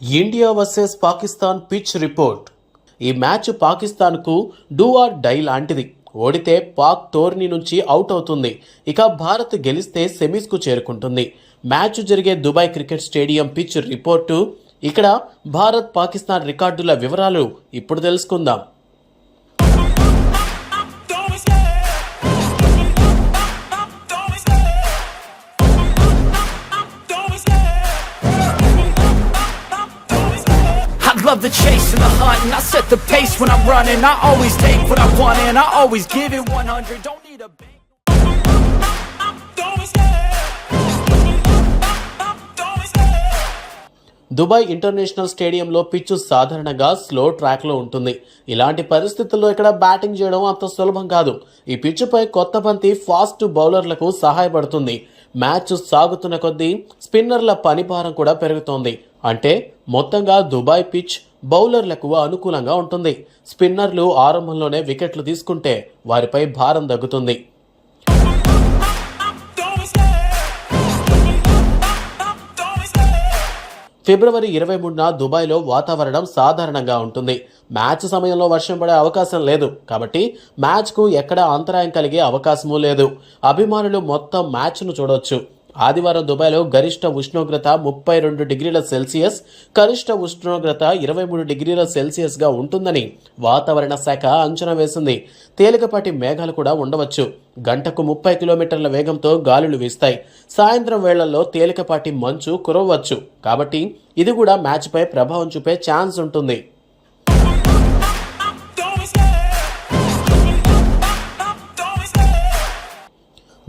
India versus Pakistan pitch report. ఈ match పాకిస్తాన్కు do or die లాంటిది. ఓడితే పాక్ టోర్నీ నుంచి అవుట్ అవుతుంది. ఇక భారత్ గెలిస్తే సెమీస్కు చేరుకుంటుంది. మ్యాచ్ జరిగే Dubai cricket stadium pitch report. ఇక్కడ భారత్ పాకిస్తాన్ రికార్డుల వివరాలు ఇప్పుడు తెలుసుకుందాం. love the chase and the hunt and I set the pace when I'm running. I always take what I want and I always give it 100. Don't need a big Dubai international స్టేడియంలో pitch సాధారణంగా slow ట్రాక్లో ఉంటుంది. ఇలాంటి పరిస్థితుల్లో ఇక్కడ batting చేయడం అంత సులభం కాదు. ఈ పిచ్చుపై కొత్త పంతి ఫాస్ట్ బౌలర్లకు సహాయపడుతుంది. మ్యాచ్ సాగుతున్న కొద్దీ స్పిన్నర్ల పనిభారం కూడా పెరుగుతోంది. అంటే మొత్తంగా దుబాయ్ పిచ్ బౌలర్లకు అనుకూలంగా ఉంటుంది. స్పిన్నర్లు ఆరంభంలోనే వికెట్లు తీసుకుంటే వారిపై భారం తగ్గుతుంది. ఫిబ్రవరి ఇరవై మూడున దుబాయ్లో వాతావరణం సాధారణంగా ఉంటుంది. మ్యాచ్ సమయంలో వర్షం పడే అవకాశం లేదు. కాబట్టి మ్యాచ్కు ఎక్కడా అంతరాయం కలిగే అవకాశమూ లేదు. అభిమానులు మొత్తం మ్యాచ్ను చూడొచ్చు. ఆదివారం దుబాయ్లో గరిష్ట ఉష్ణోగ్రత ముప్పై రెండు డిగ్రీల సెల్సియస్ కనిష్ట ఉష్ణోగ్రత ఇరవై మూడు డిగ్రీల సెల్సియస్గా ఉంటుందని వాతావరణ శాఖ అంచనా వేసింది. తేలికపాటి మేఘాలు కూడా ఉండవచ్చు. గంటకు ముప్పై కిలోమీటర్ల వేగంతో గాలులు వీస్తాయి. సాయంత్రం వేళల్లో తేలికపాటి మంచు కురవచ్చు కాబట్టి ఇది కూడా మ్యాచ్పై ప్రభావం చూపే ఛాన్స్ ఉంటుంది.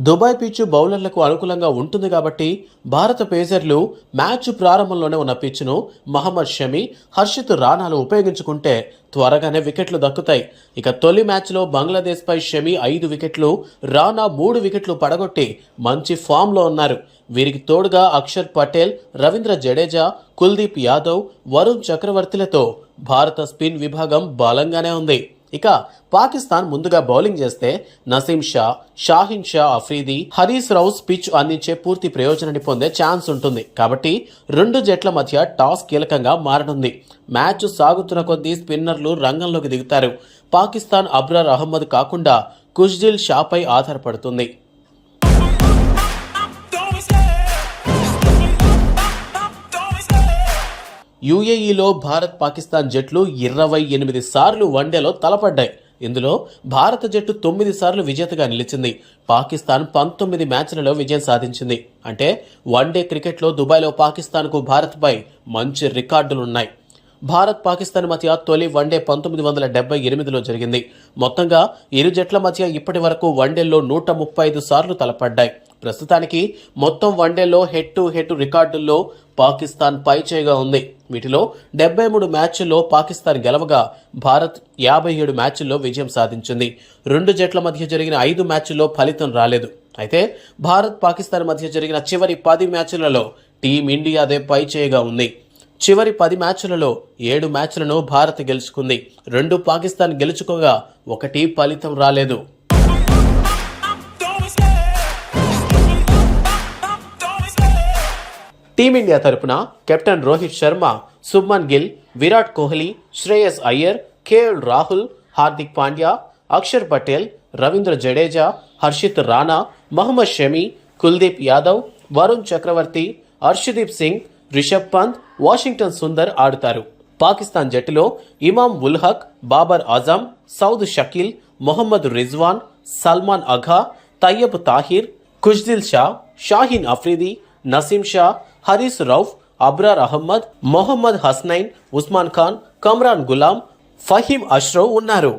దుబాయ్ పిచ్ బౌలర్లకు అనుకూలంగా ఉంటుంది కాబట్టి భారత పేసర్లు మ్యాచ్ ప్రారంభంలోనే ఉన్న పిచ్ను మహమ్మద్ షమి హర్షిత్ రాణాలు ఉపయోగించుకుంటే త్వరగానే వికెట్లు దక్కుతాయి. ఇక తొలి మ్యాచ్లో బంగ్లాదేశ్పై షమి ఐదు వికెట్లు రాణా మూడు వికెట్లు పడగొట్టి మంచి ఫామ్లో ఉన్నారు. వీరికి తోడుగా అక్షర్ పటేల్ రవీంద్ర జడేజా కుల్దీప్ యాదవ్ వరుణ్ చక్రవర్తిలతో భారత స్పిన్ విభాగం బలంగానే ఉంది. ఇక పాకిస్తాన్ ముందుగా బౌలింగ్ చేస్తే నసీం షా షాహిన్ షా అఫ్రీది హరీస్ రౌస్ పిచ్ అందించే పూర్తి ప్రయోజనాన్ని పొందే ఛాన్స్ ఉంటుంది. కాబట్టి రెండు జట్ల మధ్య టాస్ కీలకంగా మారనుంది. మ్యాచ్ సాగుతున్న కొద్దీ స్పిన్నర్లు రంగంలోకి దిగుతారు. పాకిస్తాన్ అబ్రార్ అహ్మద్ కాకుండా కుష్దిల్ షాపై ఆధారపడుతుంది. యుఏఈలో భారత్ పాకిస్తాన్ జట్లు ఇరవై ఎనిమిది సార్లు వన్డేలో తలపడ్డాయి. ఇందులో భారత జట్టు తొమ్మిది సార్లు విజేతగా నిలిచింది. పాకిస్తాన్ పంతొమ్మిది మ్యాచ్లలో విజయం సాధించింది. అంటే వన్డే క్రికెట్లో దుబాయ్లో పాకిస్తాన్కు భారత్పై మంచి రికార్డులున్నాయి. భారత్ పాకిస్తాన్ మధ్య తొలి వన్డే పంతొమ్మిది వందల డెబ్బై ఎనిమిదిలో జరిగింది. మొత్తంగా ఇరు జట్ల మధ్య ఇప్పటి వరకు వన్డేల్లో నూట ముప్పై ఐదు సార్లు తలపడ్డాయి. ప్రస్తుతానికి మొత్తం వన్డేలో హెడ్ టు హెడ్ రికార్డుల్లో పాకిస్తాన్ పైచేయిగా ఉంది. వీటిలో డెబ్బై మూడు మ్యాచ్ల్లో పాకిస్తాన్ గెలవగా భారత్ యాభై ఏడు మ్యాచ్ల్లో విజయం సాధించింది. రెండు జట్ల మధ్య జరిగిన ఐదు మ్యాచ్ల్లో ఫలితం రాలేదు. అయితే భారత్ పాకిస్తాన్ మధ్య జరిగిన చివరి పది మ్యాచ్లలో టీమిండియాదే పైచేయిగా ఉంది. చివరి పది మ్యాచ్లలో ఏడు మ్యాచ్లను భారత్ గెలుచుకుంది. రెండు పాకిస్తాన్ గెలుచుకోగా ఒకటి ఫలితం రాలేదు. టీమిండియా తరపున captain Rohit Sharma Shubman Gill Virat Kohli Shreyas Iyer KL Rahul Hardik Pandya Axar Patel Ravindra Jadeja Harshit Rana Mohammed Shami Kuldeep Yadav Varun Chakravarthy Arshdeep Singh Rishabh Pant Washington Sundar ఆడుతారు. పాకిస్తాన్ జట్టులో ఇమామ్ ఉల్ హక్ బాబర్ అజమ్ సౌద్ షకీల్ మొహమ్మద్ రిజ్వాన్ సల్మాన్ అఘా తయ్యబ్ తాహిర్ ఖుష్దిల్ షా షాహీన్ అఫ్రీది నసీం షా హరీస్ రౌఫ్ అబ్రార్ అహ్మద్ మొహమ్మద్ హస్నైన్ ఉస్మాన్ ఖాన్ కమ్రాన్ గులాం ఫహీం అష్రవ్ ఉన్నారు.